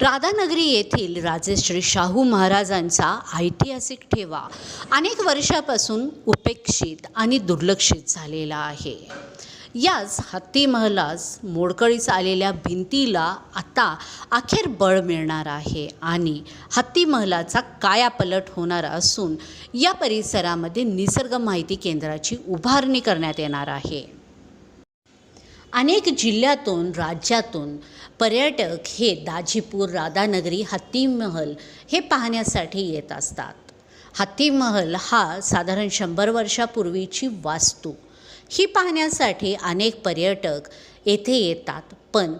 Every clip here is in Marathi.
राधानगरी येथील राजश्री शाहू महाराजांचा ऐतिहासिक ठेवा अनेक वर्षापासून उपेक्षित आणि दुर्लक्षित झालेला आहे. याच हत्ती महलास मोडकळीस आलेल्या भिंतीला आता अखेर बळ मिळणार आहे आणि हत्ती महलाचा कायापलट होणार असून या परिसरामध्ये निसर्ग माहिती केंद्राची उभारणी करण्यात येणार आहे. अनेक जिल्ह्यातून राज्यातून पर्यटक हे दाजीपूर राधानगरी हत्तीमहल हे पाहण्यासाठी येत असतात. हत्तीमहल हा साधारण शंभर वर्षापूर्वीची वास्तू. ही पाहण्यासाठी अनेक पर्यटक येथे येतात पण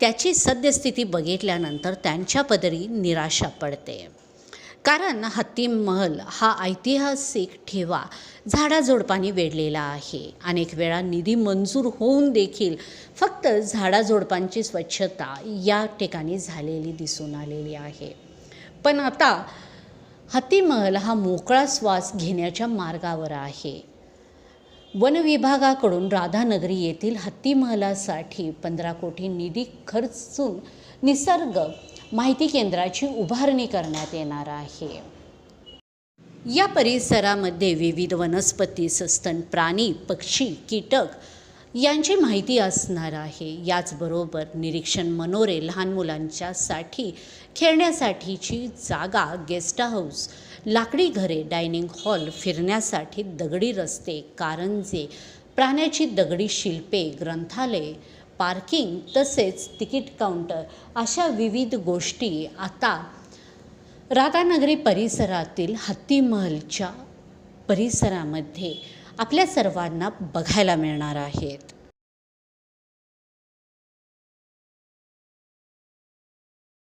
त्याची सद्यस्थिती बघितल्यानंतर त्यांच्या पदरी निराशा पडते. कारण हत्ती महल हा ऐतिहासिक ठेवा झाडाझोडपाने वेढलेला आहे. अनेक वेळा निधी मंजूर होऊन देखील फक्त झाडाझोडपांची स्वच्छता या ठिकाणी झालेली दिसून आलेली आहे. पण आता हत्ती महल हा मोकळा श्वास घेण्याच्या मार्गावर आहे. वन विभागाकडून राधानगरी येथील हत्तीमहलासाठी पंधरा कोटी निधी खर्चून निसर्ग माहिती केंद्राची उभारणी करण्यात येणार आहे. या परिसरामध्ये विविध वनस्पती सस्तन प्राणी पक्षी कीटक यांची माहिती असणार आहे. याचबरोबर निरीक्षण मनोरे लहान मुलांच्यासाठी खेळण्यासाठीची जागा गेस्ट हाऊस लाकडी घरे डायनिंग हॉल फिरण्यासाठी दगडी रस्ते कारंजे प्राण्याची दगडी शिल्पे ग्रंथालय पार्किंग तसेच तिकीट काउंटर अशा विविध गोष्टी आता राधानगरी परिसरातील हत्तीमहलच्या परिसरामध्ये आपल्या सर्वांना बघायला मिळणार आहेत.